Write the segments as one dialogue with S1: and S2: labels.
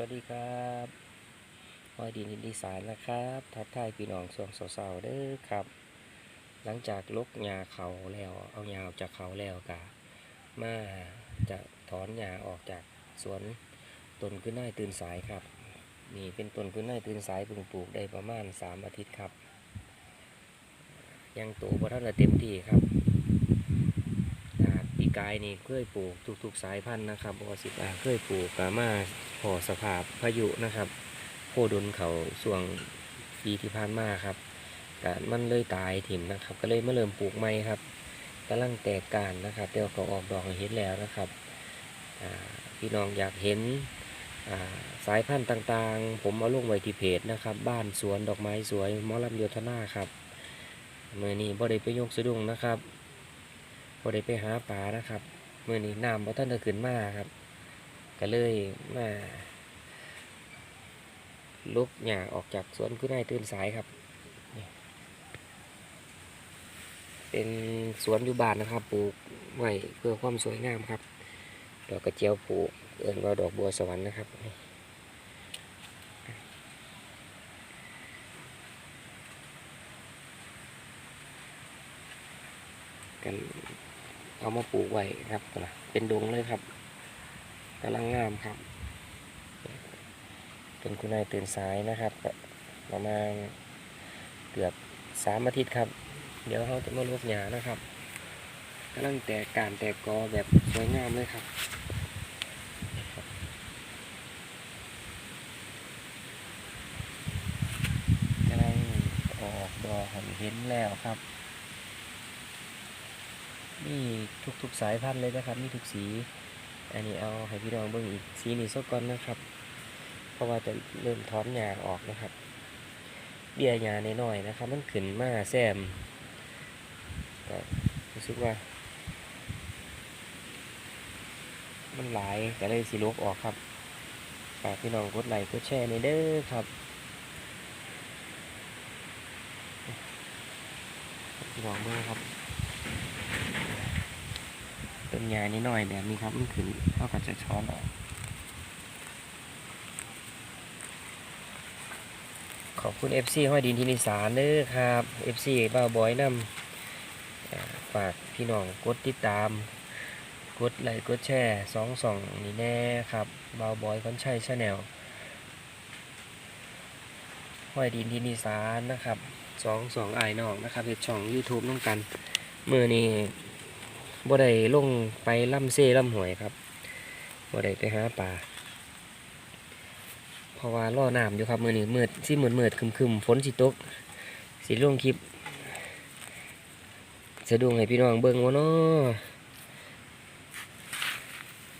S1: วัสดีครับหอยดินอินดีสานนะครับ ทักทายพี่น้องส่วงสาวๆเด้อครับ หลังจากลกหญ้าเขาแล้ว เอาหญ้าออกจากเขาแล้วกะมาจะถอนหญ้าออกจากสวนต้นขึ้นหน้าตื่นสายครับ นี่เป็นต้นขึ้นหน้าตื่นสายเพิ่งปลูกได้ประมาณสามอาทิตย์ครับ ยังโตบ่ทันได้เต็มที่ครับ กายนี่เคยปลูกทุกๆสายพันธุ์นะครับบอสิบอาเคยปลูกกามาพอสภาพพายุนะครับโคดนเขาส่วงปีที่ผ่านมาครับกามันเลยตายถิ่มนะครับ ก็เลยมาเริ่มปลูกใหม่ครับกำลังแตกการนะครับเดี๋ยวก็ออกดอกเห็นแล้วนะครับพี่น้องอยากเห็นาสายพันธุ์ต่างๆ ผมเอาลงไว้ที่เพจนะครับ บ้านสวนดอกไม้สวยมอลำโยธนาครับเมื่อนี้บ่ได้ไปยกสะดุ้งนะครับ พอได้ไปหาปลานะครับเมื่อนี้น้ำบ่ท่านจะขึ้นมาครับ ก็เลยมาลุกหญ้าออกจากสวนคุณนายตื่นสายครับ เป็นสวนอยู่บ้านนะครับ ปลูกไว้เพื่อความสวยงามครับ ดอกกระเจียวปลูกเอิ้นว่าดอกบัวสวรรค์นะครับกัน เอามาปลูกไว้ครับนะเป็นดงเลยครับกำลังงามครับเป็นคุณนายตื่นสายนะครับประมาณเกือบสามอาทิตย์ครับ เดี๋ยวเขาจะมาลดหญ้านะครับกำลังแตกการแตกกอแบบสวยงามเลยครับกำลังออกดอกเห็นแล้วครับ นี่ทุกๆสายพันธุ์เลยนะครับนี่ทุกสี อันนี้เอาให้พี่น้องเบิ่งอีกสีนี้สักก่อนนะครับ เพราะว่าจะเริ่มถอนหญ้าออกนะครับ เบี้ยหญ้าน้อยๆนะครับ มันขึ้นมาแซมก็รู้สึกว่า มันหลายก็เลยสิลบออกครับฝากพี่น้องกดไลค์กดแชร์ในเด้อครับพี่น้องเบิ่งครับ ต้นยานิดหน่อยแบบนี้ครับมันขึ้นเท่ากับจะช้อนออกขอบคุณ FC ห้อยดินที่นิสานเด้อครับ FC บ้าบอยนำฝากพี่น้องกดติดตาม กดไลค์กดแชร์สองสองนี่แน่ครับบ้าบอยคนใช้ชาแนลห้อยดินที่นิสานนะครับสองสองไอ้น้องนะครับเพจช่อง YouTube น้องกัน มือนี้ บ่ได้ลงไปล่ำเซ่ล่ำหวยครับบ่ได้ไปหาปลาเพราะว่าล่อน้ำอยู่ครับมือนี้มืดสิมืดมืดคึมคึมฝนสิตกสิลงคลิปสะดวงให้พี่น้องเบิ่งวะเนาะ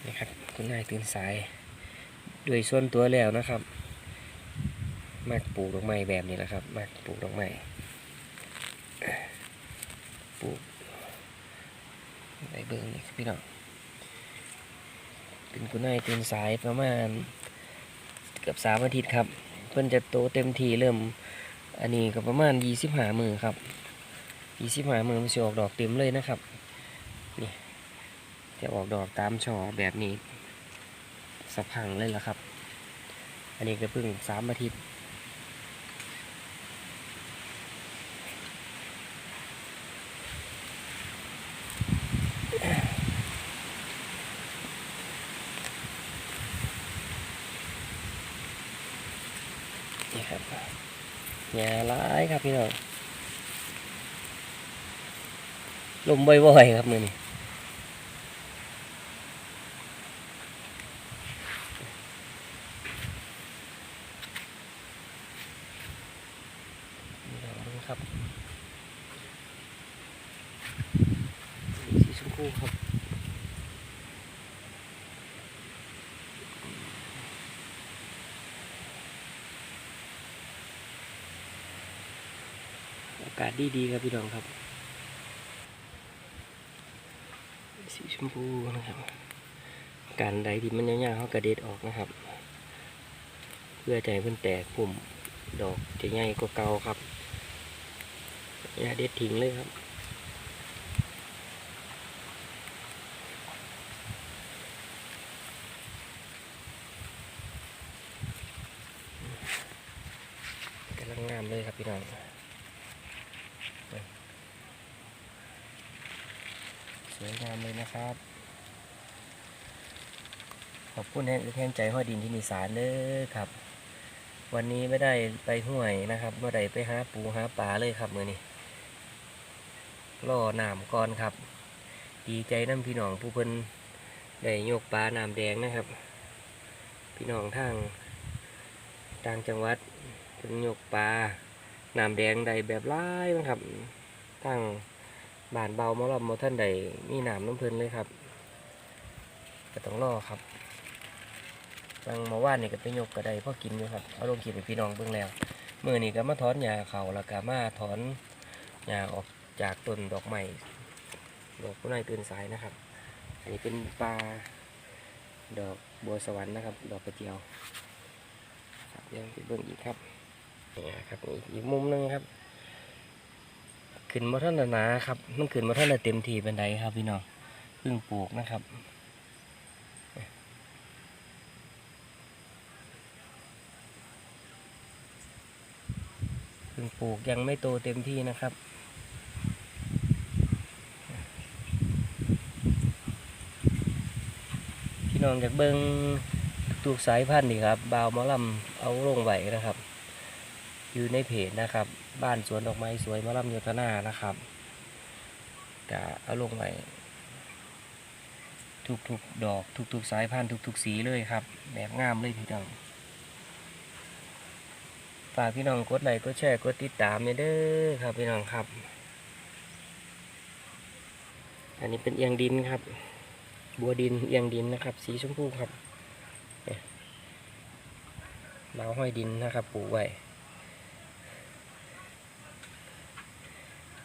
S1: นี่ครับคุณนายตื่นสายด้วยส่วนตัวแล้วนะครับมักปลูกดอกไม้แบบนี้แหละครับมักปลูกดอกไม้ปลูก ไปเบิ่งนี่ครับพี่น้องเป็นกุนายตื่นสายประมาณเกือบสามอาทิตย์ครับ เพิ่นจะโตเต็มทีเริ่ม อันนี้ก็ประมาณยี่สิบหามือครับยี่สิบหามือมันจะออกดอกเต็มเลยนะครับนี่จะออกดอกตามช่อแบบนี้สะพังเลยล่ะครับ อันนี้ก็เพิ่งสามอาทิตย์ หญ้าร้ายครับพี่น้องลมบ่อยๆครับมือนี้นี่ลองครับสีชมพูครับ อากาศดีๆครับพี่น้องครับสีชมพูนะครับ การใดที่มันยาวๆเขากระเด็ดออกนะครับ เพื่อใจเพื่อนแตกปุ่มดอกจะง่ายกว่าเก่าครับอย่าเด็ดทิ้งเลยครับกำลังงามเลยครับพี่น้องามเลยนะครับ ขอบคุณแห่งแห่งใจห้อยดินที่นิสานเลยครับ วันนี้ไม่ได้ไปห้วยนะครับไม่ได้ไปหาปูหาปลาเลยครับมือนี้ล่อน้ำก่อนครับ ดีใจน้ำพี่น้องผู้เพิ่นได้โยกปลาน้ำแดงนะครับ พี่น้องทางต่างจังหวัดเพิ่นยกปลาน้ำแดงได้แบบร้ายนะครับทาง บานเบามาลอมมาท่านใดมีหน้ำน้ำเพิ่นเลยครับก็ต้องรอครับบางมาว่านนี่ก็ไปยกก็ได้พอกินอยู่ครับเอาลงขีดไปพี่น้องเบิ่งแล้วเมื่อนี้ก็มาถอนหญ้าเขาแล้วก็มาถอนหญ้าออกจากต้นดอกไม้ดอกผู้นายตื่นสายนะครับ อันนี้เป็นปลาดอกบัวสวรรค์นะครับ ดอกกระเจียวครับเดี๋ยวไปเบิ่งอีกครับนี่ครับอีกมุมหนึงครับ ขึ้นมาท่านหนาครับ มันขึ้นมาท่านเต็มทีเป็นไดครับพี่น้องเพิ่งปลูกนะครับเพิ่งปลูกยังไม่โตเต็มที่นะครับพี่น้องจากเบิงตูกสายพันธุ์นี่ครับบาวมอลำเอาลงไหวนะครับ อยู่ในเพจนะครับ บ้านสวนดอกไม้สวยมอลำโยธนานะครับกะเอาลงไว้ทุกๆดอก ทุกๆสายพันธุ์ทุกๆสีเลยครับ แบบงามเลยพี่น้องฝากพี่น้องกดไลค์กดแชร์กดติดตามเนี่ยเด้อครับพี่น้องครับ อันนี้เป็นเอียงดินครับ บัวดินเอียงดินนะครับ สีชมพูครับเบาห้อยดินนะครับปลูกไว้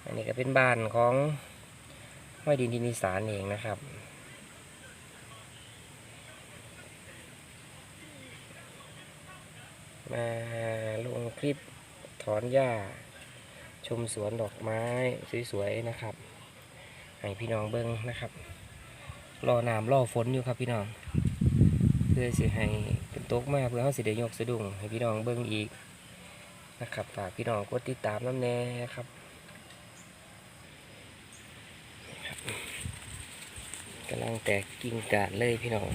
S1: อันนี้ก็เป็นบ้านของห้อยดินที่นิสานเองนะครับ มาลงคลิปถอนหญ้า ชมสวนดอกไม้สวยๆนะครับ ให้พี่น้องเบิ้งนะครับ รอน้ำรอฝนอยู่ครับพี่น้อง เพื่อสิให้เป็นตกมากเพื่อเขาสิได้ยกสะดุ้งให้พี่น้องเบิ้งอีกนะครับฝากพี่น้องกดติดตามน้ำแน่ครับ กำลังแตกกิ่งกาดเลยพี่น้อง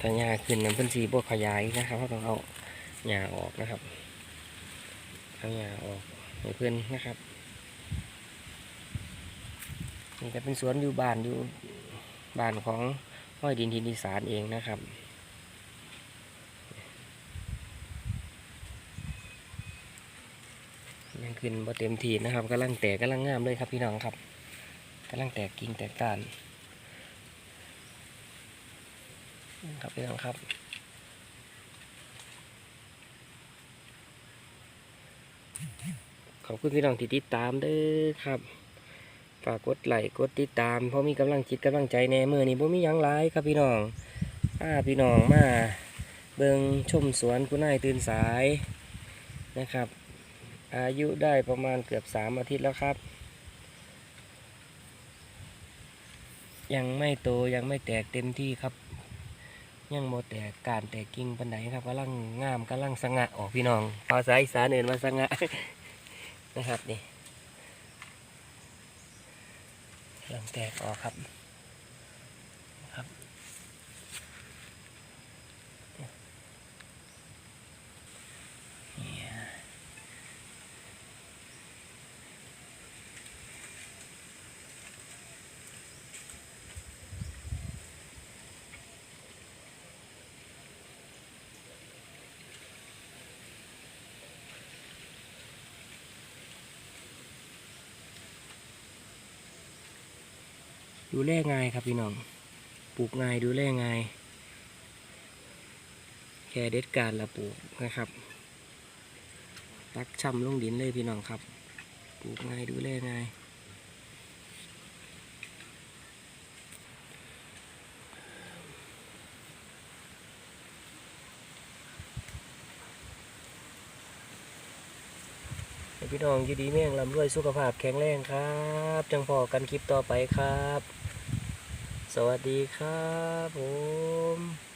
S1: ถ้าหญ้าขึ้นน้ำพิ่นสีบวขยายนะครับเราต้องเอาหญ้าออกนะครับเอาหญ้าออกให้เพื่อนนะครับนี่ก็เป็นสวนอยู่บ้านอยู่บ้านของห้อยดินทินอีสานเองนะครับ ยังขึ้นบ่เต็มทีนะครับกำลังแตกกำลังงามเลยครับพี่น้องครับกำลังแตกกิ่งแตกก้านครับพี่น้องครับขอบคุณพี่น้องที่ติดตามเด้อครับฝากกดไลค์กดติดตาม เพราะมีกำลังจิตกำลังใจแน่มือนี้บ่มียังหลายครับพี่น้องอาพี่น้องมาเบิงชมสวนคุณนายตื่นสายนะครับ อายุได้ประมาณเกือบสามอาทิตย์แล้วครับ ยังไม่โตยังไม่แตกเต็มที่ครับ ยังโมแตกการแตกกิ่งปันไดครับกำลังงามกำลังสง่าออกพี่น้องภาษาอีสานเอื่นมาสง่านะครับนี่เริ่มแตกออกครับ ดูแลง่ายครับพี่น้อง ปลูกง่ายดูแลง่าย แค่เด็ดการละปลูกนะครับ ตักช่ำลงดินเลยพี่น้องครับ ปลูกง่ายดูแลง่าย พี่น้องอยู่ดีแม่งลำรวยสุขภาพแข็งแรงครับ จังพอกันคลิปต่อไปครับ สวัสดีครับผม